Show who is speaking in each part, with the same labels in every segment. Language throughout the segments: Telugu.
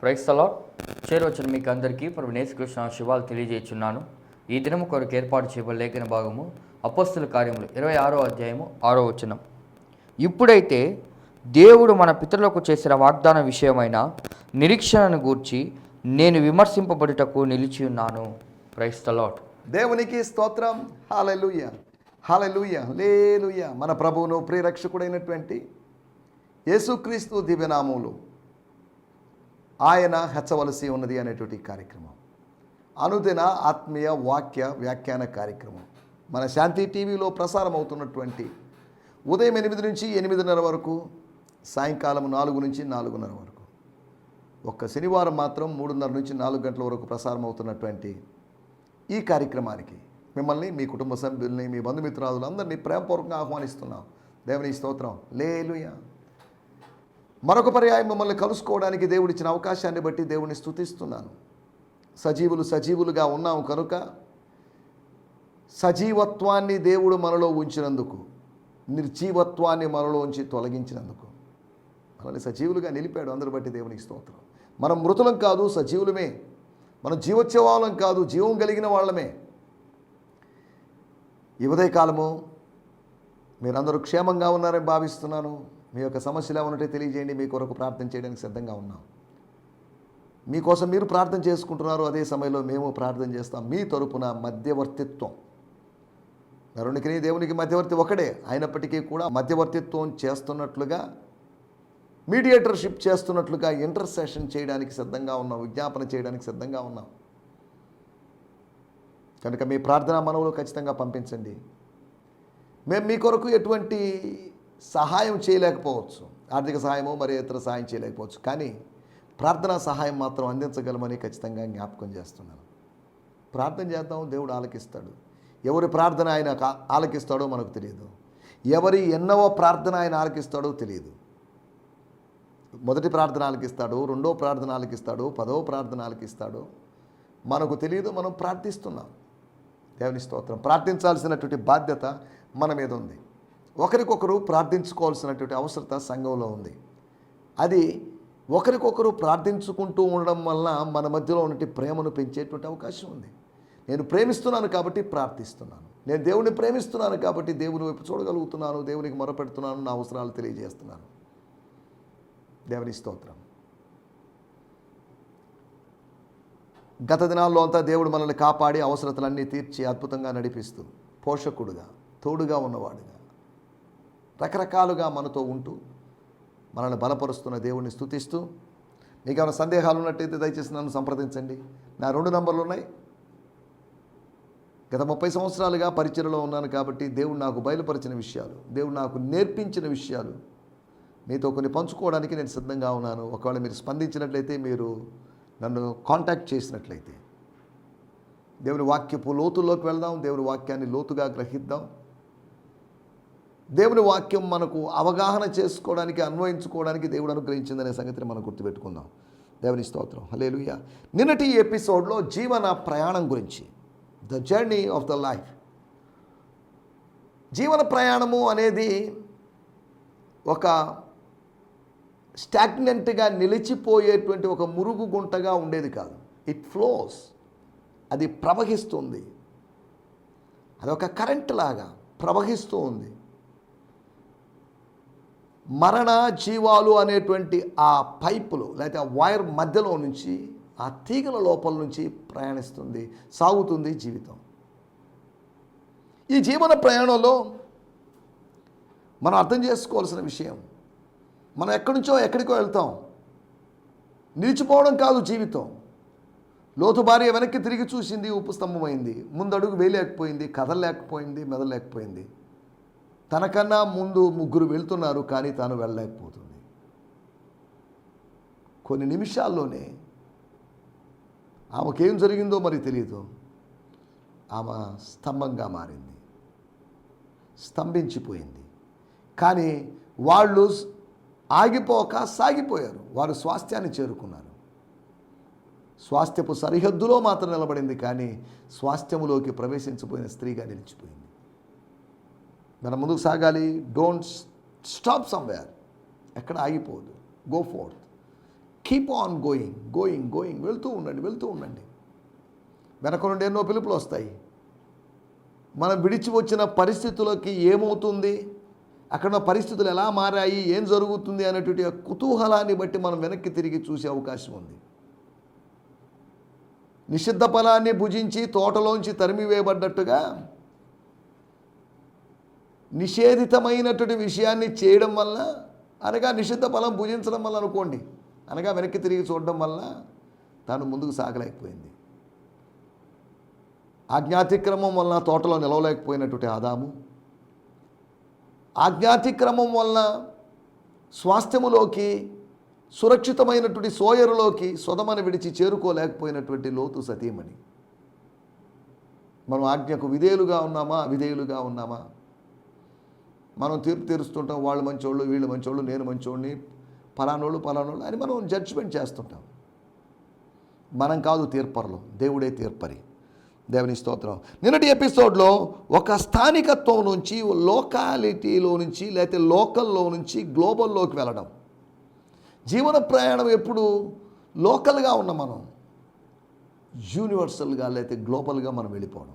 Speaker 1: క్రైస్తలో చేరవచ్చిన మీకు అందరికీ ప్రభు నేసుకృష్ణ శివాలు తెలియజేస్తున్నాను. ఈ దినము కొరకు ఏర్పాటు చేయబడిన లేఖన భాగము అపస్తుల కార్యములు ఇరవై ఆరో అధ్యాయము ఆరో వచనం. ఇప్పుడైతే దేవుడు మన పితరులకు చేసిన వాగ్దాన విషయమైన నిరీక్షణను గూర్చి నేను విమర్శింపబడుటకు నిలిచి ఉన్నాను. ప్రైస్తలాట్
Speaker 2: దేవునికి స్తోత్రం. హాలెలుయ. హాలెలుయ. లేలుయ మన ప్రభువును ప్రియరక్షకుడైనటువంటి యేసుక్రీస్తు దివ్యనామములు. ఆయన హెచ్చవలసి ఉన్నది అనేటువంటి కార్యక్రమం. అనుదిన ఆత్మీయ వాక్య వ్యాఖ్యాన కార్యక్రమం. మన శాంతి టీవీలో ప్రసారం అవుతున్నటువంటి ఉదయం ఎనిమిది నుంచి ఎనిమిదిన్నర వరకు సాయంకాలం నాలుగు నుంచి నాలుగున్నర వరకు. ఒక్క శనివారం మాత్రం మూడున్నర నుంచి నాలుగు గంటల వరకు ప్రసారం అవుతున్నటువంటి ఈ కార్యక్రమానికి మిమ్మల్ని మీ కుటుంబ సభ్యుల్ని మీ బంధుమిత్రాదులు అందరినీ ప్రేమపూర్వకంగా ఆహ్వానిస్తున్నాం. దేవుని స్తోత్రం. లేలుయా మరొక పర్యాయం మిమ్మల్ని కలుసుకోవడానికి దేవుడిచ్చిన అవకాశాన్ని బట్టి దేవుని స్థుతిస్తున్నాను సజీవులు సజీవులుగా ఉన్నాం కనుక సజీవత్వాన్ని దేవుడు మనలో ఉంచినందుకు నిర్జీవత్వాన్ని మనలో ఉంచి తొలగించినందుకు. మనల్ని సజీవులుగా నిలిపాడు అందరు బట్టి దేవునికి స్తోత్రం. మనం మృతులం కాదు సజీవులమే. మనం జీవోత్సవాలం వాళ్ళం కాదు జీవం కలిగిన వాళ్ళమే. ఈ ఉదయకాలము మీరందరూ క్షేమంగా ఉన్నారని భావిస్తున్నాను. మీ యొక్క సమస్యలు ఉన్నట్టే తెలియజేయండి. మీ కొరకు ప్రార్థన చేయడానికి సిద్ధంగా ఉన్నాం. మీకోసం మీరు ప్రార్థన చేసుకుంటున్నారు. అదే సమయంలో మేము ప్రార్థన చేస్తాం. మీ తరపున మధ్యవర్తిత్వం. నరునికి దేవునికి మధ్యవర్తి ఒకడే అయినప్పటికీ కూడా మధ్యవర్తిత్వం చేస్తున్నట్లుగా మీడియేటర్షిప్ చేస్తున్నట్లుగా ఇంటర్సెషన్ చేయడానికి సిద్ధంగా ఉన్నాం. విజ్ఞాపన చేయడానికి సిద్ధంగా ఉన్నాం. కనుక మీ ప్రార్థనా మనవులు ఖచ్చితంగా పంపించండి. మేము మీ కొరకు ఎటువంటి సహాయం చేయలేకపోవచ్చు. ఆర్థిక సహాయము మరి ఇతర సహాయం చేయలేకపోవచ్చు. కానీ ప్రార్థనా సహాయం మాత్రం అందించగలమని ఖచ్చితంగా జ్ఞాపకం చేస్తున్నాను. ప్రార్థన చేద్దాం దేవుడు ఆలకిస్తాడు. ఎవరి ప్రార్థన ఆయన ఆలకిస్తాడో మనకు తెలియదు. ఎవరి ఎన్నవో ప్రార్థన ఆయన ఆలకిస్తాడో తెలియదు. మొదటి ప్రార్థన ఆలకిస్తాడు రెండో ప్రార్థన ఆలకిస్తాడు పదవ ప్రార్థన ఆలకిస్తాడు. మనకు తెలియదు మనం ప్రార్థిస్తున్నాం. దేవుని స్తోత్రం. ప్రార్థించాల్సినటువంటి బాధ్యత మన మీద ఉంది. ఒకరికొకరు ప్రార్థించుకోవాల్సినటువంటి అవసరత సంఘంలో ఉంది. అది ఒకరికొకరు ప్రార్థించుకుంటూ ఉండడం వల్ల మన మధ్యలో ఉన్నటువంటి ప్రేమను పెంచేటువంటి అవకాశం ఉంది. నేను ప్రేమిస్తున్నాను కాబట్టి ప్రార్థిస్తున్నాను. నేను దేవుని ప్రేమిస్తున్నాను కాబట్టి దేవుని వైపు చూడగలుగుతున్నాను దేవునికి మొరపెడుతున్నాను నా అవసరాలు తెలియజేస్తున్నాను. దేవుని స్తోత్రం. గత దినాల్లో అంతా దేవుడు మనల్ని కాపాడి అవసరతలన్నీ తీర్చి అద్భుతంగా నడిపిస్తూ పోషకుడుగా తోడుగా ఉన్నవాడుగా రకరకాలుగా మనతో ఉంటూ మనల్ని బలపరుస్తున్న దేవుణ్ణి స్థుతిస్తూ మీకు ఏమైనా సందేహాలు ఉన్నట్టయితే దయచేసి నన్ను సంప్రదించండి. నా రెండు నంబర్లు ఉన్నాయి. గత ముప్పై సంవత్సరాలుగా పరిచయలో ఉన్నాను కాబట్టి దేవుడు నాకు బయలుపరిచిన విషయాలు దేవుడు నాకు నేర్పించిన విషయాలు మీతో కొన్ని పంచుకోవడానికి నేను సిద్ధంగా ఉన్నాను. ఒకవేళ మీరు స్పందించినట్లయితే మీరు నన్ను కాంటాక్ట్ చేసినట్లయితే. దేవుని వాక్యపు లోతుల్లోకి వెళ్దాం దేవుని వాక్యాన్ని లోతుగా గ్రహిద్దాం. దేవుని వాక్యం మనకు అవగాహన చేసుకోవడానికి అన్వయించుకోవడానికి దేవుడు అనుగ్రహించిందనే సంగతిని మనం గుర్తుపెట్టుకుందాం. దేవుని స్తోత్రం. హలేలుయ నిన్నటి ఎపిసోడ్లో జీవన ప్రయాణం గురించి. The journey of the life జీవన ప్రయాణము అనేది ఒక స్టాగ్నెంట్గా నిలిచిపోయేటువంటి ఒక మురుగు గుంటగా ఉండేది కాదు. ఇట్ ఫ్లోస్ అది ప్రవహిస్తుంది. అదొక కరెంట్ లాగా ప్రవహిస్తూ ఉంది. మరణ జీవాలు అనేటువంటి ఆ పైపులు లేకపోతే ఆ వైర్ మధ్యలో నుంచి ఆ తీగల లోపల నుంచి ప్రయాణిస్తుంది సాగుతుంది జీవితం. ఈ జీవన ప్రయాణంలో మనం అర్థం చేసుకోవాల్సిన విషయం మనం ఎక్కడి నుంచో ఎక్కడికో వెళ్తాం. నిలిచిపోవడం కాదు జీవితం. లోతు భార్య వెనక్కి తిరిగి చూసింది ఉపస్తంభమైంది. ముందడుగు వేయలేకపోయింది కదలలేకపోయింది మెదలేకపోయింది తనకన్నా ముందు ముగ్గురు వెళ్తున్నారు కానీ తాను వెళ్ళలేకపోతుంది. కొన్ని నిమిషాల్లోనే ఆమెకేం జరిగిందో మరి తెలియదు ఆమె స్తంభంగా మారింది. స్తంభించిపోయింది. కానీ వాళ్ళు ఆగిపోక సాగిపోయారు. వారు స్వాస్థ్యాన్ని చేరుకున్నారు. స్వాస్థ్యపు సరిహద్దులో మాత్రం నిలబడింది కానీ స్వాస్థ్యములోకి ప్రవేశించిపోయిన స్త్రీగా నిలిచిపోయింది. మనం ముందుకు సాగాలి. డోంట్ స్టాప్ సమ్వేర్ ఎక్కడ ఆగిపోదు go forth keep on going going going వెళ్తూ ఉండండి వెళ్తూ ఉండండి. వెనక నుండి ఎన్నో పిలుపులు వస్తాయి. మనం విడిచి వచ్చిన పరిస్థితులకి ఏమవుతుంది? అక్కడ పరిస్థితులు ఎలా మారాయి? ఏం జరుగుతుంది? అనేటువంటి కుతూహలాన్ని బట్టి మనం వెనక్కి తిరిగి చూసే అవకాశం ఉంది. నిషిద్ధ ఫలాన్ని భుజించి తోటలోంచి తరిమివేయబడ్డట్టుగా నిషేధితమైనటువంటి విషయాన్ని చేయడం వల్ల అనగా నిషిద్ధ ఫలం భుజించడం వల్ల అనుకోండి అనగా వెనక్కి తిరిగి చూడడం వల్ల తాను ముందుకు సాగలేకపోయింది. ఆజ్ఞాతిక్రమం వలన తోటలో నిలవలేకపోయినటువంటి ఆదాము ఆజ్ఞాతిక్రమం వలన స్వాస్థ్యములోకి సురక్షితమైనటువంటి సోయరులోకి సొదమని విడిచి చేరుకోలేకపోయినటువంటి లోతు సతీమణి. మనం ఆజ్ఞకు విధేయులుగా ఉన్నామా అవిధేయులుగా ఉన్నామా? మనం తీర్పు తీరుస్తుంటాం వాళ్ళు మంచోళ్ళు వీళ్ళు మంచోళ్ళు నేను మంచోడిని పలానోళ్ళు పలానోళ్ళు అని మనం జడ్జ్మెంట్ చేస్తుంటాం. మనం కాదు తీర్పరులు దేవుడే తీర్పరి. దేవుని స్తోత్రం. నిన్నటి ఎపిసోడ్లో ఒక స్థానికత్వం నుంచి లోకాలిటీలో నుంచి లేకపోతే లోకల్లో నుంచి గ్లోబల్లోకి వెళ్ళడం. జీవన ప్రయాణం ఎప్పుడు లోకల్గా ఉన్న మనం యూనివర్సల్గా లేకపోతే గ్లోబల్గా మనం వెళ్ళిపోవడం.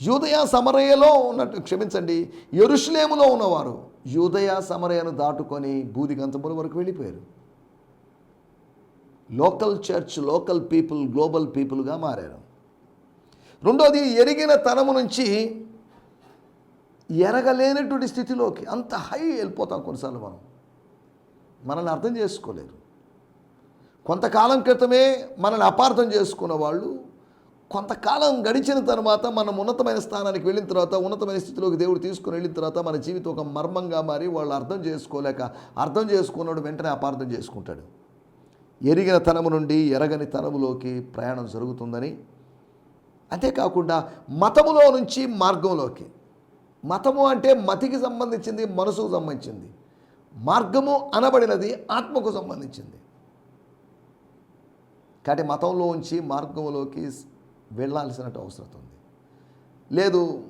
Speaker 2: యూదయ సమరయలో ఉన్నట్టు క్షమించండి ఎరుషులేములో ఉన్నవారు యూదయ సమరయను దాటుకొని బూదిగంతముల వరకు వెళ్ళిపోయారు. Local church local people global పీపుల్గా మారారు. రెండోది ఎరిగిన తనము నుంచి ఎరగలేనటువంటి స్థితిలోకి అంత హై వెళ్ళిపోతాం కొన్నిసార్లు మనం. మనల్ని అర్థం చేసుకోలేరు. కొంతకాలం క్రితమే మనల్ని అపార్థం చేసుకున్న వాళ్ళు కొంతకాలం గడిచిన తర్వాత మనం ఉన్నతమైన స్థానానికి వెళ్ళిన తర్వాత ఉన్నతమైన స్థితిలోకి దేవుడు తీసుకుని వెళ్ళిన తర్వాత మన జీవితం ఒక మర్మంగా మారి వాళ్ళు అర్థం చేసుకోలేక అర్థం చేసుకున్నాడు వెంటనే అపార్థం చేసుకుంటాడు. ఎరిగిన తనము నుండి ఎరగని తనములోకి ప్రయాణం జరుగుతుందని. అంతేకాకుండా మతములో నుంచి మార్గంలోకి. మతము అంటే మతికి సంబంధించింది మనసుకు సంబంధించింది. మార్గము అనబడినది ఆత్మకు సంబంధించింది. కాబట్టి మతంలో ఉంచి మార్గంలోకి వెళ్ళాల్సినట్టు అవసరం ఉంది. లేదు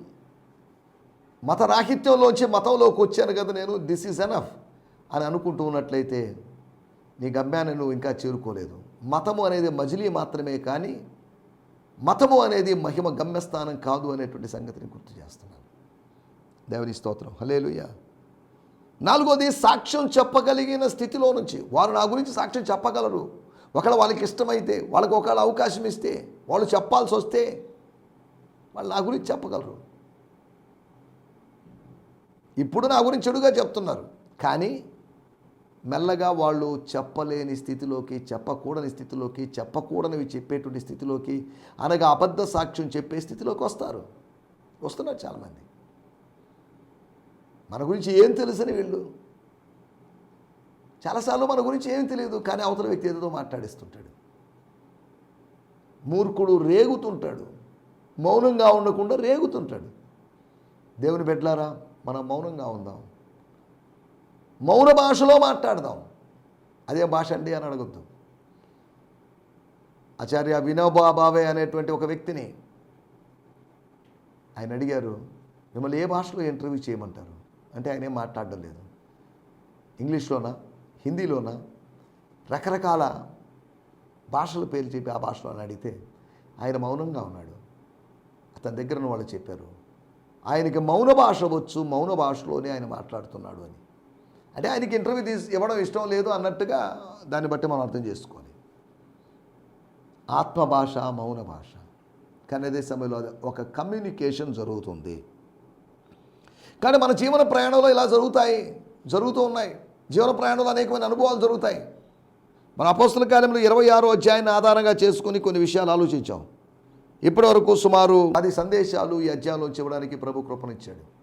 Speaker 2: మత రాహిత్యంలోంచి మతంలోకి వచ్చాను కదా నేను దిస్ ఈజ్ ఎనఫ్ అని అనుకుంటూ ఉన్నట్లయితే నీ గమ్యాన్ని నువ్వు ఇంకా చేరుకోలేదు. మతము అనేది మజిలీ మాత్రమే కానీ మతము అనేది మహిమ గమ్యస్థానం కాదు అనేటువంటి సంగతిని గుర్తు చేస్తున్నాను. దేవుని స్తోత్రం. హలేలుయ్య నాలుగోది సాక్ష్యం చెప్పగలిగిన స్థితిలో నుంచి. వారు నా గురించి సాక్ష్యం చెప్పగలరు. ఒకవేళ వాళ్ళకి ఇష్టమైతే వాళ్ళకి ఒకవేళ అవకాశం ఇస్తే వాళ్ళు చెప్పాల్సి వస్తే వాళ్ళు నా గురించి చెప్పగలరు. ఇప్పుడు నా గురించి చెడుగా చెప్తున్నారు. కానీ మెల్లగా వాళ్ళు చెప్పలేని స్థితిలోకి చెప్పకూడని స్థితిలోకి చెప్పకూడనివి చెప్పేటువంటి స్థితిలోకి అనగా అబద్ధ సాక్ష్యం చెప్పే స్థితిలోకి వస్తారు. వస్తున్నారు చాలామంది. మన గురించి ఏం తెలుసని వీళ్ళు? చాలాసార్లు మన గురించి ఏం తెలియదు కానీ అవతల వ్యక్తి ఏదో మాట్లాడిస్తుంటాడు. మూర్ఖుడు రేగుతుంటాడు. మౌనంగా ఉండకుండా రేగుతుంటాడు. దేవుని బిడ్డలారా మనం మౌనంగా ఉందాం. మౌన భాషలో మాట్లాడదాం. అదే భాష అండి అని అడగొద్దు. ఆచార్య వినోబా బావే అనేటువంటి ఒక వ్యక్తిని ఆయన అడిగారు మిమ్మల్ని ఏ భాషలో ఇంటర్వ్యూ చేయమంటారు? అంటే ఆయన ఏం మాట్లాడడం లేదు. ఇంగ్లీష్లోనా? హిందీలోన రకరకాల భాషల పేర్లు చెప్పి ఆ భాషలో అని అడిగితే ఆయన మౌనంగా ఉన్నాడు. అతని దగ్గర వాళ్ళు చెప్పారు ఆయనకి మౌన భాష వచ్చు మౌన భాషలోనే ఆయన మాట్లాడుతున్నాడు అని. అంటే ఆయనకి ఇంటర్వ్యూ తీసి ఇవ్వడం ఇష్టం లేదు అన్నట్టుగా దాన్ని బట్టి మనం అర్థం చేసుకోవాలి. ఆత్మ భాష మౌన భాష. కానీ అదే సమయంలో ఒక కమ్యూనికేషన్ జరుగుతుంది. కానీ మన జీవన ప్రయాణంలో ఇలా జరుగుతాయి జరుగుతూ ఉన్నాయి. జీవన ప్రయాణంలో అనేకమైన అనుభవాలు జరుగుతాయి. మన అపోస్తుల కాలంలో ఇరవై ఆరో అధ్యాయాన్ని ఆధారంగా చేసుకుని కొన్ని విషయాలు ఆలోచించాం. ఇప్పటివరకు సుమారు పది సందేశాలు ఈ అధ్యాయంలో చెప్పడానికి ప్రభు కృపనిచ్చాడు.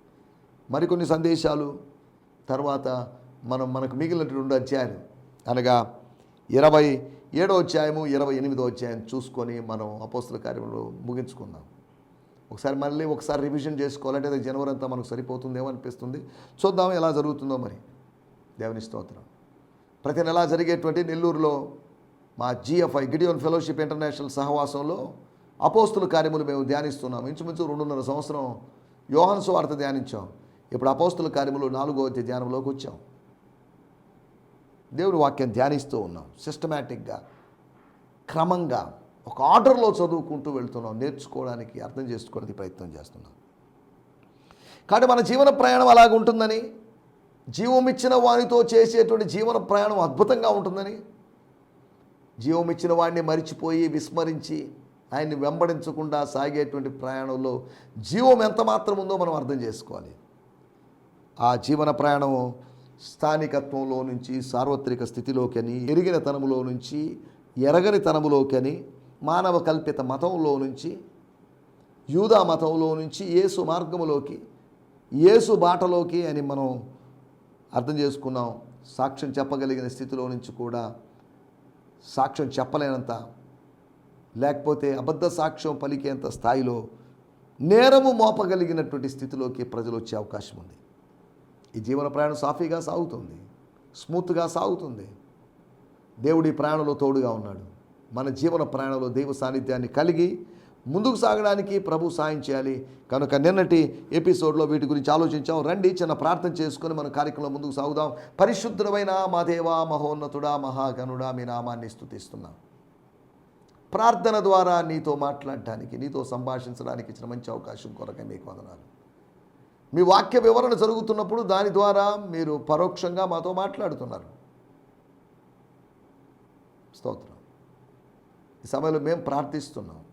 Speaker 2: మరికొన్ని సందేశాలు తర్వాత మనం మనకు మిగిలిన రెండు అధ్యాయాలు. అనగా ఇరవై ఏడో అధ్యాయము ఇరవై ఎనిమిదో అధ్యాయం చూసుకొని మనం అపోస్తుల కార్యంలో ముగించుకుందాం. ఒకసారి మళ్ళీ ఒకసారి రివిజన్ చేసుకోవాలంటే అది జనవరి అంతా మనకు సరిపోతుందేమో అనిపిస్తుంది. చూద్దాం ఎలా జరుగుతుందో మరి. దేవుని స్తోత్రం. ప్రతి నెలా జరిగేటువంటి నెల్లూరులో మా జిఎఫ్ఐ గిడియోన్ ఫెలోషిప్ ఇంటర్నేషనల్ సహవాసంలో అపోస్తుల కార్యములు మేము ధ్యానిస్తున్నాం. ఇంచుమించు రెండున్నర సంవత్సరం యోహన్ సువార్త ధ్యానించాం. ఇప్పుడు అపోస్తుల కార్యములు నాలుగో అధ్యాయ ధ్యానంలోకి వచ్చాం. దేవుని వాక్యం ధ్యానిస్తూ ఉన్నాం. సిస్టమేటిక్గా క్రమంగా ఒక ఆర్డర్లో చదువుకుంటూ వెళ్తున్నాం. నేర్చుకోవడానికి అర్థం చేసుకోవడానికి ప్రయత్నం చేస్తున్నాం. కాబట్టి మన జీవన ప్రయాణం అలాగుంటుందని జీవమిచ్చిన వానితో చేసేటువంటి జీవన ప్రయాణం అద్భుతంగా ఉంటుందని. జీవం ఇచ్చిన వాడిని మరిచిపోయి విస్మరించి ఆయన్ని వెంబడించకుండా సాగేటువంటి ప్రయాణంలో జీవం ఎంత మాత్రం ఉందో మనం అర్థం చేసుకోవాలి. ఆ జీవన ప్రయాణం స్థానికత్వంలో నుంచి సార్వత్రిక స్థితిలోకని ఎరిగిన తనములో నుంచి ఎరగని తనములోకని మానవ కల్పిత మతంలో నుంచి యూదా మతంలో నుంచి యేసు మార్గములోకి యేసు బాటలోకి అని మనం అర్థం చేసుకున్నాం. సాక్ష్యం చెప్పగలిగిన స్థితిలో నుంచి కూడా సాక్ష్యం చెప్పలేనంత లేకపోతే అబద్ధ సాక్ష్యం పలికేంత స్థాయిలో నేరము మోపగలిగినటువంటి స్థితిలోకి ప్రజలు వచ్చే అవకాశం ఉంది. ఈ జీవన ప్రయాణం సాఫీగా సాగుతుంది స్మూత్గా సాగుతుంది. దేవుడి ప్రయాణంలో తోడుగా ఉన్నాడు. మన జీవన ప్రయాణంలో దైవ సాన్నిధ్యాన్ని కలిగి ముందుకు సాగడానికి ప్రభు సాయం చేయాలి. కనుక నిన్నటి ఎపిసోడ్లో వీటి గురించి ఆలోచించాం. రండి చిన్న ప్రార్థన చేసుకొని మన కార్యక్రమంలో ముందుకు సాగుదాం. పరిశుద్ధమైన మా దేవా మహోన్నతుడా మహాగనుడా మీ నామాన్ని స్థుతిస్తున్నాం. ప్రార్థన ద్వారా నీతో మాట్లాడటానికి నీతో సంభాషించడానికి ఇచ్చిన మంచి అవకాశం కొరకై మీకు వదనాలు. మీ వాక్య వివరణ జరుగుతున్నప్పుడు దాని ద్వారా మీరు పరోక్షంగా మాతో మాట్లాడుతున్నారు. స్తోత్రం. ఈ సమయంలో మేము ప్రార్థిస్తున్నాం.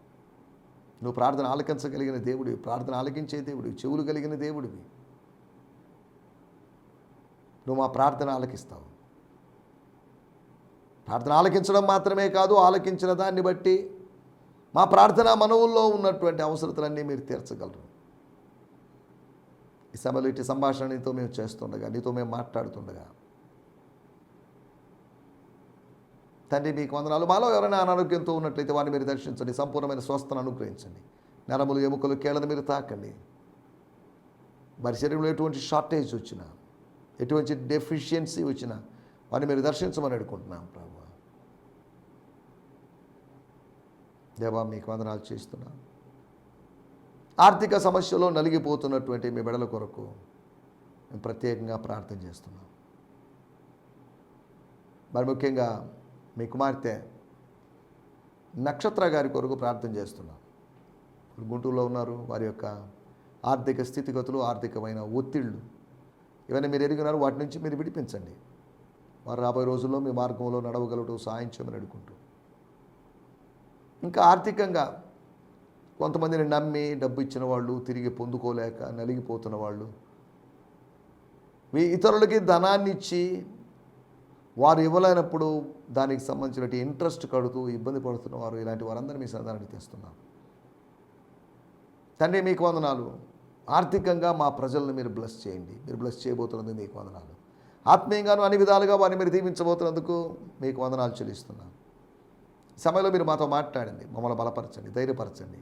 Speaker 2: నువ్వు ప్రార్థన ఆలకించగలిగిన దేవుడివి ప్రార్థన ఆలకించే దేవుడివి చెవులు కలిగిన దేవుడివి. నువ్వు మా ప్రార్థన ఆలకిస్తావు. ప్రార్థన ఆలకించడం మాత్రమే కాదు ఆలకించిన దాన్ని బట్టి మా ప్రార్థన మనవుల్లో ఉన్నటువంటి అవసరతలన్నీ మీరు తీర్చగలరు. ఈ సభలో ఇటు సంభాషణ నీతో మేము చేస్తుండగా నీతో మేము మాట్లాడుతుండగా తండ్రి మీకు వందనాలు. మాలో ఎవరైనా అనారోగ్యంతో ఉన్నట్లయితే వారిని మీరు దర్శించండి. సంపూర్ణమైన స్వస్థను అనుగ్రహించండి. నరములు ఎముకలు కేళ్ళను మీరు తాకండి. వారి శరీరంలో ఎటువంటి షార్టేజ్ వచ్చినా ఎటువంటి డెఫిషియన్సీ వచ్చినా వారిని మీరు దర్శించమని అడుగుకుంటున్నాం ప్రభు. దేవా మీకు వందనాలు చేస్తున్నాం. ఆర్థిక సమస్యలో నలిగిపోతున్నటువంటి మీ బిడల కొరకు మేము ప్రత్యేకంగా ప్రార్థన చేస్తున్నాం. మరి ముఖ్యంగా మీ కుమార్తె నక్షత్ర గారి కొరకు ప్రార్థన చేస్తున్నాం. ఇప్పుడు గుంటూరులో ఉన్నారు వారి యొక్క ఆర్థిక స్థితిగతులు ఆర్థికమైన ఒత్తిళ్ళు ఇవన్నీ మీరు ఎరిగినారు వాటి నుంచి మీరు విడిపించండి. వారు రాబోయే రోజుల్లో మీ మార్గంలో నడవగలటూ సాయం చేయమని అడుగుకుంటూ. ఇంకా ఆర్థికంగా కొంతమందిని నమ్మి డబ్బు ఇచ్చిన వాళ్ళు తిరిగి పొందుకోలేక నలిగిపోతున్న వాళ్ళు మీ ఇతరులకి ధనాన్ని ఇచ్చి వారు ఇవ్వలేనప్పుడు దానికి సంబంధించిన ఇంట్రెస్ట్ కడుతూ ఇబ్బంది పడుతున్న వారు ఇలాంటి వారందరినీ మీ సన్నిధానానికి తెస్తున్నారు తండ్రి మీకు వందనాలు. ఆర్థికంగా మా ప్రజలను మీరు బ్లెస్ చేయండి. మీరు బ్లెస్ చేయబోతున్నందుకు మీకు వందనాలు. ఆత్మీయంగాను అన్ని విధాలుగా వారిని మీరు దీవించబోతున్నందుకు మీకు వందనాలు చెల్లిస్తున్నాను సమయంలో మీరు మాతో మాట్లాడండి. మమ్మల్ని బలపరచండి ధైర్యపరచండి.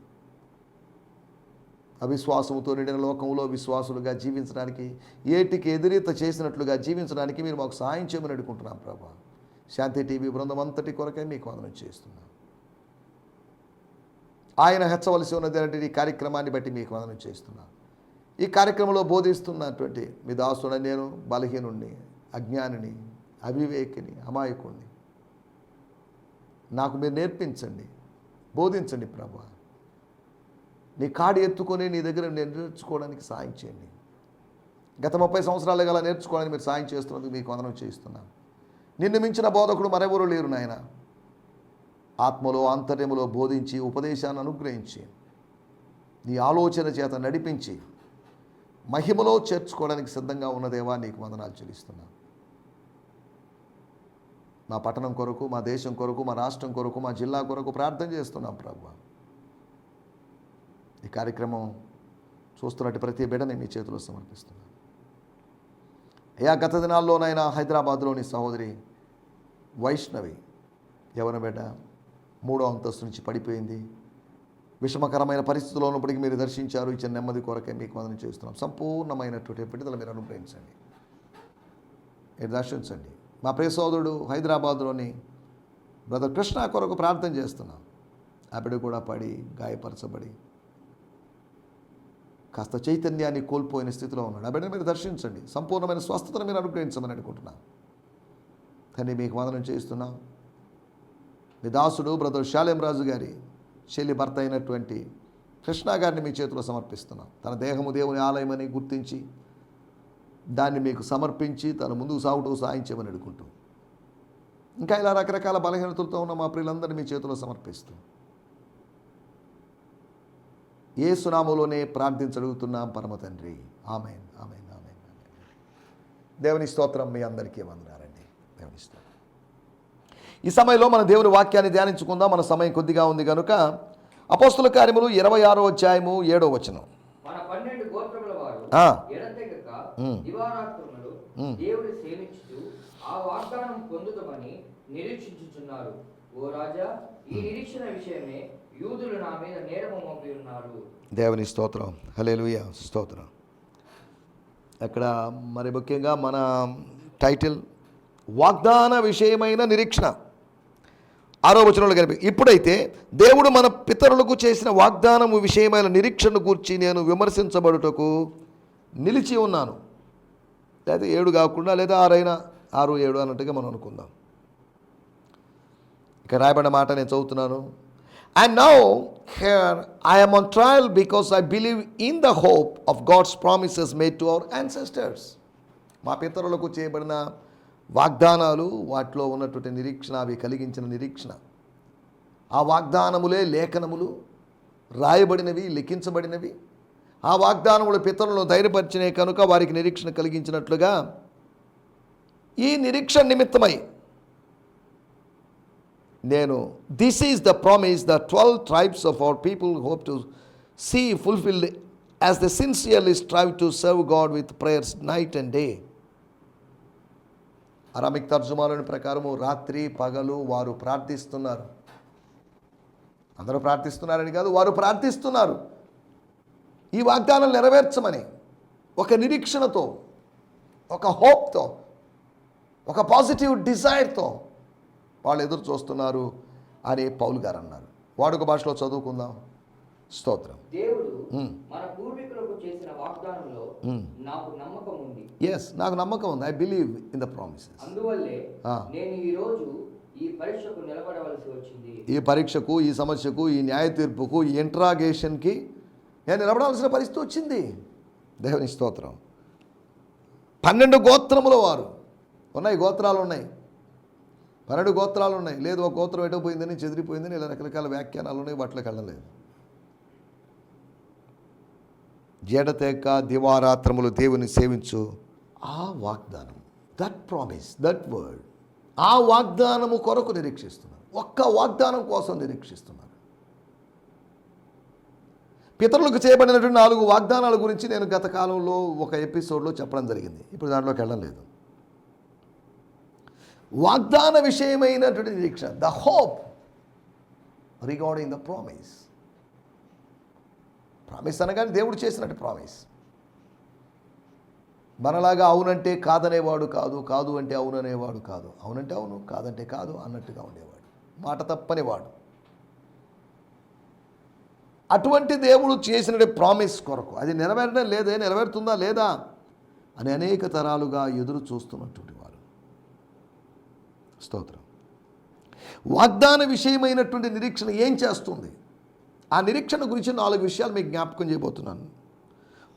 Speaker 2: అవిశ్వాసముతో నిండిన లోకంలో విశ్వాసులుగా జీవించడానికి ఏటికి ఎదురీత చేసినట్లుగా జీవించడానికి మీరు మాకు సహాయం చేయమని అడుగుకుంటున్నాం ప్రభా. శాంతి టీవీ బృందం అంతటి కొరకే మీకు వందనం చేస్తున్నాం. ఆయన హెచ్చవలసి ఉన్నది ఈ కార్యక్రమాన్ని బట్టి మీకు వందనం చేస్తున్నాం. ఈ కార్యక్రమంలో బోధిస్తున్నటువంటి మీ దాసుడ నేను బలహీనుణ్ణి అజ్ఞానిని అవివేకిని అమాయకుణ్ణి. నాకు మీరు నేర్పించండి బోధించండి ప్రభా. నీ కాడి ఎత్తుకొని నీ దగ్గర నేను నేర్చుకోవడానికి సాయం చేయండి. గత ముప్పై సంవత్సరాలుగా అలా నేర్చుకోవడానికి మీరు సాయం చేస్తున్నందుకు మీకు వందనం చేస్తున్నాను నిన్ను మించిన బోధకుడు మరెవరూ లేరు నాయన. ఆత్మలో ఆంతర్యములో బోధించి ఉపదేశాన్ని అనుగ్రహించి నీ ఆలోచన చేత నడిపించి మహిమలో చేర్చుకోవడానికి సిద్ధంగా ఉన్నదేవా నీకు వందనాలు చెల్లిస్తున్నాను. మా పట్టణం కొరకు మా దేశం కొరకు మా రాష్ట్రం కొరకు మా జిల్లా కొరకు ప్రార్థన చేస్తున్నాం ప్రభు. ఈ కార్యక్రమం చూస్తున్నట్టు ప్రతి బిడ్డని మీ చేతిలో సమర్పిస్తున్నాను. అయ్యా గత దినాల్లోనైనా హైదరాబాద్లోని సహోదరి వైష్ణవి యవన బిడ్డ? మూడో అంతస్తు నుంచి పడిపోయింది. విషమకరమైన పరిస్థితుల్లో ఉన్నప్పటికీ మీరు దర్శించారు ఇచ్చిన నెమ్మది కొరకే మీకు వందనం చేస్తున్నాం. సంపూర్ణమైనటువంటి బిడ్డలు మీరు అనుగ్రహించండి. మీరు దర్శించండి. మా ప్రియ సోదరుడు హైదరాబాద్లోని బ్రదర్ కృష్ణ కొరకు ప్రార్థన చేస్తున్నాం. ఆ బిడ్డ కూడా పడి గాయపరచబడి కాస్త చైతన్యాన్ని కోల్పోయిన స్థితిలో ఉన్నాడు. ఆ బిడ్డను మీరు దర్శించండి. సంపూర్ణమైన స్వస్థతను మీరు అనుగ్రహించమని అనుకుంటున్నాను. తండ్రి మీకు వందనం చేయిస్తున్నాం. మీ దాసుడు బ్రదర్ శాలేం రాజు గారి చెల్లి భర్త అయినటువంటి కృష్ణ గారిని మీ చేతిలో సమర్పిస్తున్నాం. తన దేహము దేవుని ఆలయమని గుర్తించి దాన్ని మీకు సమర్పించి తన ముందుకు సాగుటూ సాయించమని అడుగుకుంటూ. ఇంకా ఇలా రకరకాల బలహీనతలతో ఉన్న మా ప్రియులందరినీ మీ చేతిలో సమర్పిస్తూ. ఏ సునామలోనే ప్రార్థించడుగుతున్నాం పరమ తండ్రి. Amen amen amen. దేవుని స్తోత్రం మీ అందరికీ వందనారండి దేవుని స్తోత్రం. ఈ సమయంలో మన దేవుని వాక్యాన్ని ధ్యానించుకుందాం. మన సమయం కొద్దిగా ఉంది కనుక అపోస్తుల కార్యములు ఇరవై ఆరో అధ్యాయము ఏడో వచనం. ఆ.
Speaker 1: వాగ్దానం నిరీక్షించుచున్నారు. ఓ రాజా ఈ నిరీక్షణ విషయమే యూదులు నా మీద నేరము మోపి ఉన్నారు.
Speaker 2: దేవుని స్తోత్రం. హలేలుయ స్తోత్రం. అక్కడ మరి ముఖ్యంగా మన టైటిల్ వాగ్దాన విషయమైన నిరీక్షణ. ఆరోపచనలు కనిపి ఇప్పుడైతే దేవుడు మన పితరులకు చేసిన వాగ్దానము విషయమైన నిరీక్షను గూర్చి నేను విమర్శించబడుటకు నిలిచి ఉన్నాను. లేదా ఏడు కాకుండా లేదా ఆరైనా ఆరు ఏడు అన్నట్టుగా మనం అనుకుందాం. ఇక్కడ రాయబడిన మాట నేను చదువుతున్నాను. And now I am on trial because I believe in the hope of God's promises made to our ancestors. మా పితరులకు చేయబడిన వాగ్దానాలు వాటిలో ఉన్నటువంటి నిరీక్షణ అవి కలిగించిన నిరీక్షణ ఆ వాగ్దానములే లేఖనములు రాయబడినవి లిఖించబడినవి ఆ వాగ్దానములు పితరులను ధైర్యపరిచినే కనుక వారికి నిరీక్షణ కలిగించినట్లుగా ఈ నిరీక్షణ నిమిత్తమై నేను this is the promise the twelve tribes of our people hope to see fulfilled as the sincerely strive to serve God with prayers night and day Aramaic తర్జుమాలోని ప్రకారము రాత్రి పగలు వారు ప్రార్థిస్తున్నారు. అందరూ ప్రార్థిస్తున్నారని కాదు వారు ప్రార్థిస్తున్నారు. ఈ వాగ్దానం నెరవేర్చమని ఒక నిరీక్షణతో ఒక హోప్తో ఒక పాజిటివ్ డిజైర్తో వాళ్ళు ఎదురు చూస్తున్నారు అని పౌలు గారు అన్నారు. వాడుక భాషలో చదువుకుందాం. స్తోత్రం. ఎస్ నాకు నమ్మకం ఉంది. I believe in the promises
Speaker 1: ఈ పరీక్షకు
Speaker 2: ఈ సమస్యకు ఈ న్యాయ తీర్పుకు ఈ ఇంట్రాగేషన్కి నేను నిలబడాల్సిన పరిస్థితి వచ్చింది. దేవుని స్తోత్రం. పన్నెండు గోత్రముల వారు. ఉన్నాయి గోత్రాలు ఉన్నాయి. పన్నెండు గోత్రాలు ఉన్నాయి లేదు ఒక గోత్రం ఎటో పోయిందని చెదిరిపోయిందని ఇలా రకరకాల వ్యాఖ్యానాలు ఉన్నాయి వాటిలోకి వెళ్ళలేదు జడతేక దివారాత్రములు దేవుని సేవించు. ఆ వాగ్దానం దట్ ప్రామిస్ దట్ వర్డ్ ఆ వాగ్దానము కొరకు నిరీక్షిస్తున్నారు. ఒక్క వాగ్దానం కోసం నిరీక్షిస్తున్నారు. పితరులకు చేయబడినటువంటి నాలుగు వాగ్దానాల గురించి నేను గత కాలంలో ఒక ఎపిసోడ్లో చెప్పడం జరిగింది. ఇప్పుడు దాంట్లోకి వెళ్ళలేదు వాగ్దాన విషయమైనటువంటి నిరీక్ష the hope regarding the promise promise అనగానే దేవుడు చేసినట్టు ప్రామిస్ మనలాగా అవునంటే కాదనేవాడు కాదు కాదు అంటే అవుననేవాడు కాదు. అవునంటే అవును కాదంటే కాదు అన్నట్టుగా ఉండేవాడు. మాట తప్పనివాడు. అటువంటి దేవుడు చేసిన ప్రామిస్ కొరకు. అది నెరవేరడం లేదే నెరవేరుతుందా లేదా అని అనేక తరాలుగా ఎదురు చూస్తున్నటువంటి వాడు. స్తోత్రం. వాగ్దాన విషయమైనటువంటి నిరీక్షణ ఏం చేస్తుంది? ఆ నిరీక్షణ గురించి నాలుగు విషయాలు మీకు జ్ఞాపకం చేయబోతున్నాను.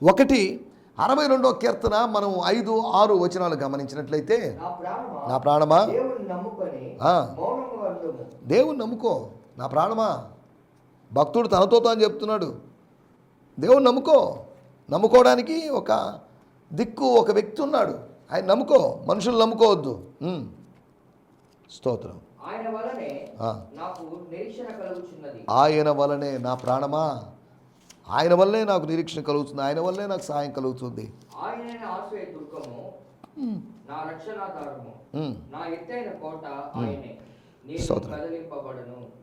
Speaker 2: ఒకటి అరవై రెండో కీర్తన మనం ఐదు ఆరు వచనాలు గమనించినట్లయితే
Speaker 1: నా ప్రాణమా? దేవుని
Speaker 2: నమ్ముకో. నా ప్రాణమా? భక్తుడు తనతో తాను చెప్తున్నాడు. దేవుని నమ్ముకో. నమ్ముకోవడానికి ఒక దిక్కు ఒక వ్యక్తి ఉన్నాడు. ఆయన నమ్ముకో. మనుషులు నమ్ముకోవద్దు. స్తోత్రం.
Speaker 1: ఆయన వలనే
Speaker 2: నా ప్రాణమా? ఆయన వల్లనే నాకు నిరీక్షణ కలుగుతుంది. ఆయన వల్లనే నాకు సహాయం కలుగుతుంది.
Speaker 1: ఆయననే ఆశ్రయ దుర్గము నా రక్షణాధారము
Speaker 2: ఉమ్.
Speaker 1: నా ఎత్తైన కోట ఆయనే. నేను
Speaker 2: స్తోత్రం.
Speaker 1: కదిలింపబడను.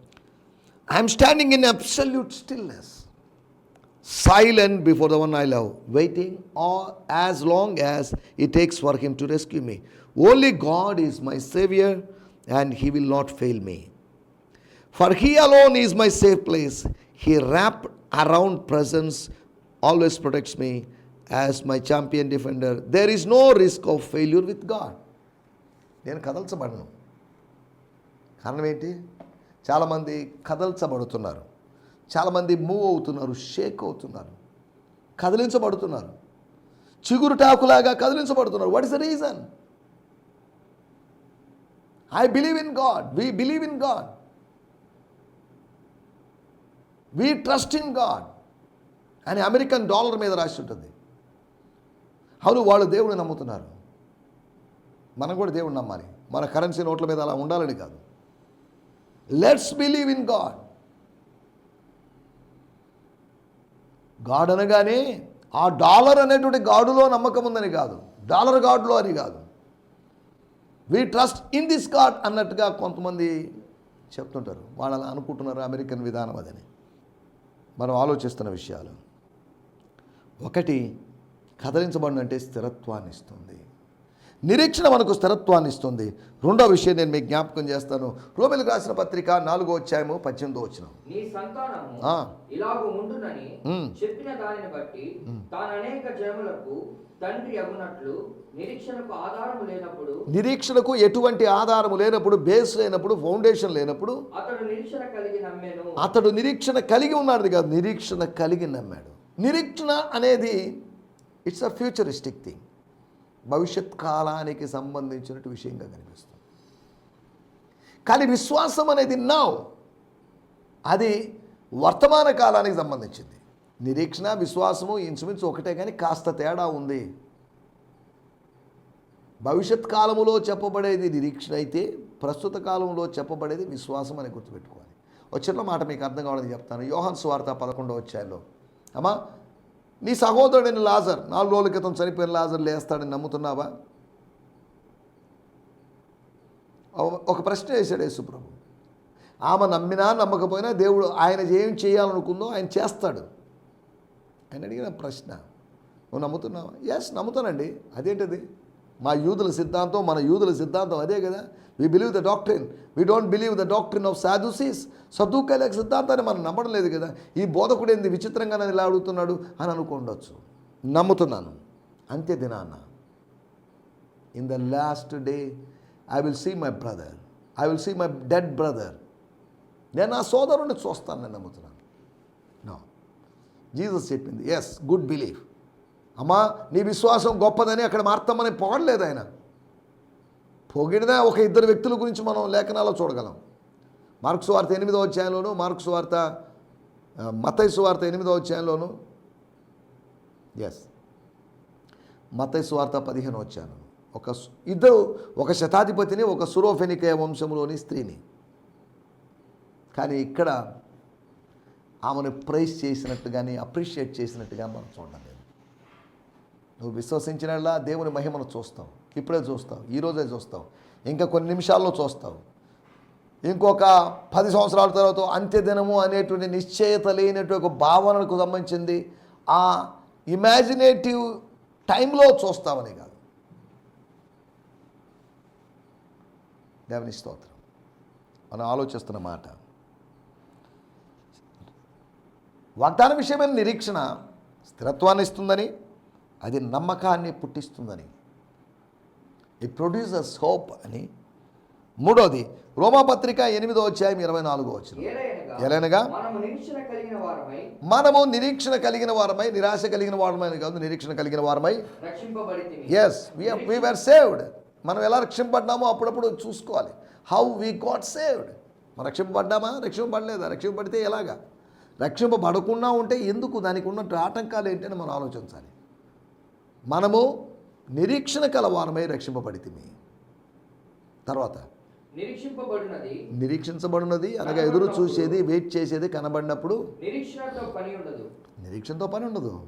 Speaker 2: I'm standing in absolute stillness, silent before the one I love, waiting or as long as it takes for him to rescue me. Only God is my Savior, and He will not fail me. For He alone is my safe place. He wrapped around presence always protects me as my champion defender. There is no risk of failure with God. నేను కదల్చబడను కారణం ఏంటి చాలామంది కదల్చబడుతున్నారు చాలామంది మూవ్ అవుతున్నారు షేక్ అవుతున్నారు కదిలించబడుతున్నారు చిగురుటాకులాగా కదిలించబడుతున్నారు what is the reason I believe in God we believe in God we trust in God అని అమెరికన్ డాలర్ మీద రాసి ఉంటుంది. అవును వాళ్ళు దేవుడిని నమ్ముతున్నారు. మనం కూడా దేవుడిని నమ్మాలి. మన కరెన్సీ నోట్ల మీద అలా ఉండాలని కాదు. Let's believe in God God అనగానే ఆ డాలర్ అనేటువంటి గాడులో నమ్మకం ఉందని కాదు. డాలర్ గాడ్లో అని కాదు. We trust in this God అన్నట్టుగా కొంతమంది చెప్తుంటారు. వాళ్ళు అలా అనుకుంటున్నారు అమెరికన్ విధానం అదని. మనం ఆలోచిస్తున్న విషయాలు. ఒకటి కదిలించబడినంటే స్థిరత్వాన్ని ఇస్తుంది. నిరీక్షణ మనకు స్థిరత్వాన్ని ఇస్తుంది. రెండో విషయం నేను మీకు జ్ఞాపకం చేస్తాను. రోమిలకు రాసిన పత్రిక నాలుగో అధ్యాయము పద్దెనిమిదో వచ్చిన.
Speaker 1: చెప్పిన దానిని బట్టి తాను అనేక జనములకు తండ్రి నిరీక్షణకు ఆధారము లేనప్పుడు
Speaker 2: నిరీక్షణకు ఎటువంటి ఆధారము లేనప్పుడు బేస్ లేనప్పుడు ఫౌండేషన్ లేనప్పుడు
Speaker 1: అతడు నిరీక్షణ కలిగి నమ్మెను.
Speaker 2: అతడు నిరీక్షణ కలిగి ఉన్నాడు కాదు నిరీక్షణ కలిగి నమ్మాడు. నిరీక్షణ అనేది ఇట్స్ అ ఫ్యూచరిస్టిక్ థింగ్ భవిష్యత్ కాలానికి సంబంధించినట్టు విషయంగా కనిపిస్తుంది. కానీ విశ్వాసం అనేది నౌ అది వర్తమాన కాలానికి సంబంధించింది. నిరీక్షణ విశ్వాసము ఇంచుమించు ఒకటే కానీ కాస్త తేడా ఉంది. భవిష్యత్ కాలములో చెప్పబడేది నిరీక్షణ అయితే ప్రస్తుత కాలంలో చెప్పబడేది విశ్వాసం అని గుర్తుపెట్టుకోవాలి. ఒక చిన్న మాట మీకు అర్థం కావాలని చెప్తాను. యోహన్ స్వార్త పదకొండో వచ్చాయలో అమ్మా నీ సహోదరుడైన లాజర్ నాలుగు రోజుల క్రితం చనిపోయిన లాజర్ లేస్తాడని నమ్ముతున్నావా? ఒక- ప్రశ్న వేశాడు యేసుప్రభు ఆమె నమ్మినా నమ్మకపోయినా దేవుడు ఆయన ఏం చేయాలనుకుందో ఆయన చేస్తాడు. ఆయన అడిగిన ప్రశ్న. నువ్వు నమ్ముతున్నావా? ఎస్ నమ్ముతానండి. అదేంటిది? మా యూదుల సిద్ధాంతం మన యూదుల సిద్ధాంతం అదే కదా. We believe the doctrine we don't believe the doctrine of Sadducees సదుకల సిద్ధాంతాన్ని మనం నమ్మడం లేదు కదా. ఈ బోధకుడు ఏంది? విచిత్రంగా నన్ను ఇలా అడుగుతున్నాడు అని అనుకోండొచ్చు. నమ్ముతున్నాను. అంతే దినాన్న in the last day I will see my brother I will see my dead brother నేను నా సోదరుని చూస్తాను నేను నమ్ముతున్నాను. నో జీసస్ చెప్పింది ఎస్ గుడ్ బిలీఫ్ అమ్మా నీ విశ్వాసం గొప్పదని అక్కడ మార్తమ్మని పొగడలేదు ఆయన. పొగిడినా ఒక ఇద్దరు వ్యక్తుల గురించి మనం లేఖనాల్లో చూడగలం. మార్క్స్ వార్త ఎనిమిదో అధ్యాయంలోను మార్క్స్ వార్త మతైసు వార్త ఎనిమిదో అధ్యాయంలోను. ఎస్ మతైసు వార్త పదిహేను వచ్చాను ఒక ఇద్దరు ఒక శతాధిపతిని ఒక సురోఫెనిక వంశంలోని స్త్రీని. కానీ ఇక్కడ ఆమెను ప్రైజ్ చేసినట్టు కానీ అప్రిషియేట్ చేసినట్టుగా మనం చూడాలి నువ్వు విశ్వసించినలా దేవుని మహిమను చూస్తావు. ఇప్పుడే చూస్తావు. ఈరోజే చూస్తావు. ఇంకా కొన్ని నిమిషాల్లో చూస్తావు. ఇంకొక పది సంవత్సరాల తర్వాత అంత్యదినము అనేటువంటి నిశ్చయత లేనటువంటి ఒక భావనకు సంబంధించింది. ఆ ఇమాజినేటివ్ టైంలో చూస్తామని కాదు. దేవుని స్తోత్రం. మనం ఆలోచిస్తున్న మాట. వాగ్దాన విషయమైన నిరీక్షణ స్థిరత్వాన్ని ఇస్తుందని అది నమ్మకాన్ని పుట్టిస్తుందని. ఇట్ ప్రొడ్యూసర్స్ హోప్ అని. మూడోది రోమాపత్రిక ఎనిమిదో అధ్యాయం ఇరవై నాలుగో వచ్చిన ఎలనగా
Speaker 1: మనము నిరీక్షణ కలిగిన వారమై
Speaker 2: నిరాశ కలిగిన వారమై కాదు నిరీక్షణ కలిగిన వారమై. ఎస్ వీఆర్ సేవ్డ్ మనం ఎలా రక్షింపబడ్డామో అప్పుడప్పుడు చూసుకోవాలి. హౌ వీ గాట్ సేవ్డ్ మనం రక్షింపబడ్డామా? రక్షింపబడలేదా? రక్షింపబడితే ఎలాగా? రక్షింపబడకుండా ఉంటే ఎందుకు దానికి ఉన్న ఆటంకాలు ఏంటని మనం ఆలోచించాలి. మనము నిరీక్షణ కలవారమై రక్షింపబడితిమి. తర్వాత
Speaker 1: నిరీక్షింపబడినది.
Speaker 2: నిరీక్షించబడినది అనగా ఎదురు చూసేది వెయిట్ చేసేది కనబడినప్పుడు
Speaker 1: నిరీక్షణతో పని ఉండదు.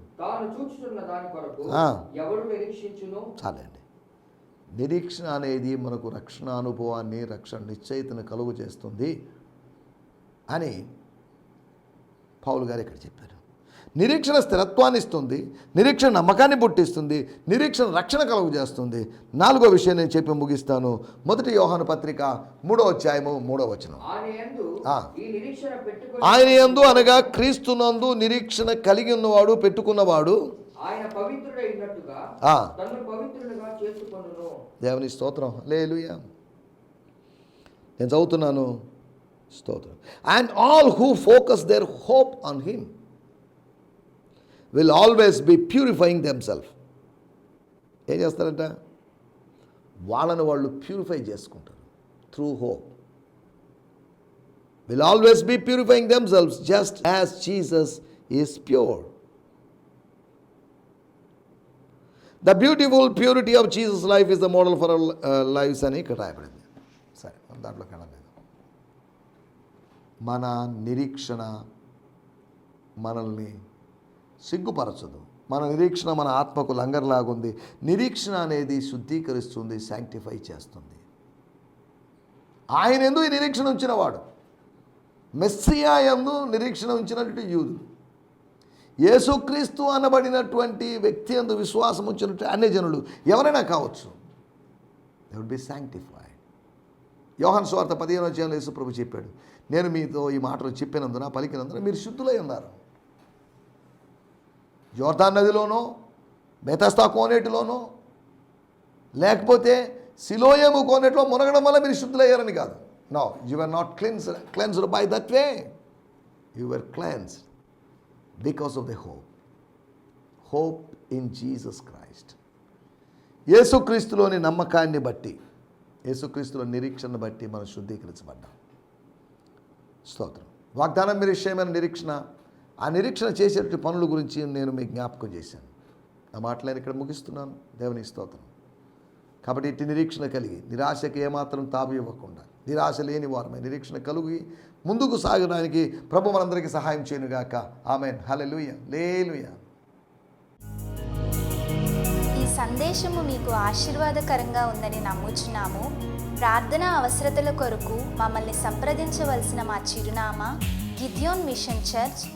Speaker 2: చాలండి. నిరీక్షణ అనేది మనకు రక్షణ అనుభవాన్ని రక్షణ నిశ్చయితను కలుగు చేస్తుంది అని పౌలు గారు ఇక్కడ చెప్పారు. నిరీక్షణ స్థిరత్వాన్ని ఇస్తుంది నిరీక్షణ నమ్మకాన్ని పుట్టిస్తుంది నిరీక్షణ రక్షణ కలుగు చేస్తుంది. నాలుగో విషయం నేను చెప్పి ముగిస్తాను. మొదటి యోహాను పత్రిక మూడో అధ్యాయము మూడో వచనం.
Speaker 1: ఆయన యందు
Speaker 2: అనగా క్రీస్తునందు నిరీక్షణ కలిగి ఉన్నవాడు పెట్టుకున్నవాడు దేవుని స్తోత్రం. లేలుయా నేను చదువుతున్నాను. స్తోత్రం. And all who focus their hope on him will always be purifying themself ఏం చేస్తారంట? వాళ్ళని వాళ్ళు ప్యూరిఫై చేసుకుంటారు. Through hope will always be purifying them just as Jesus is pure the beautiful purity of Jesus life is the model for lives అని ఇక్కడ రాయబడింది. సరే మనం దాంట్లోకి మన నిరీక్షణ మనల్ని సిగ్గుపరచదు. మన నిరీక్షణ మన ఆత్మకు లంగర్లాగుంది. నిరీక్షణ అనేది శుద్ధీకరిస్తుంది శాంక్టిఫై చేస్తుంది. ఆయన ఎందు ఈ నిరీక్షణ ఉంచినవాడు. మెస్సియా ఎందు నిరీక్షణ ఉంచినటువంటి యూదులు. యేసుక్రీస్తు అనబడినటువంటి వ్యక్తి అందు విశ్వాసం ఉంచినట్టు అన్ని జనులు ఎవరైనా కావచ్చు. దే వుడ్ బి శాంక్టిఫైడ్ యోహన్ స్వార్థ పదిహేను అధ్యాయంలో యేసు ప్రభు చెప్పాడు నేను మీతో ఈ మాటలు చెప్పినందున పలికినందున మీరు శుద్ధులై ఉన్నారు. జోర్దాన్ నదిలోనో బెతస్తా కోనేటిలోనో లేకపోతే సిలోయము కోనేటిలో మునగడం వల్ల మీరు శుద్ధులయ్యారని కాదు. No you are not cleanse cleansed by that way you are cleansed because of the hope hope in Jesus Christ యేసుక్రీస్తులోని నమ్మకాన్ని బట్టి యేసుక్రీస్తులో నిరీక్షణ బట్టి మనం శుద్ధీకరించబడ్డాం. స్తోత్రం. వాగ్దానం మీరు విషయమైన నిరీక్షణ ఆ నిరీక్షణ చేసేటువంటి పనుల గురించి నేను మీకు జ్ఞాపకం చేశాను. నా మాటలు నేను ఇక్కడ ముగిస్తున్నాను. దేవుని స్తోత్రం. కాబట్టి ఇట్టి నిరీక్షణ కలిగి నిరాశకి ఏమాత్రం తాపు ఇవ్వకుండా నిరాశ లేని వారమే నిరీక్షణ కలిగి ముందుకు సాగడానికి ప్రభు మనందరికీ సహాయం చేయనుగాక. ఆమెన్. హల్లెలూయా. లేలుయ.
Speaker 3: ఈ సందేశము మీకు ఆశీర్వాదకరంగా ఉందని నమ్ముచున్నాము. ప్రార్థన అవసరతల కొరకు మమ్మల్ని సంప్రదించవలసిన మా చిరునామా గిద్యోన్ మిషన్ చర్చ్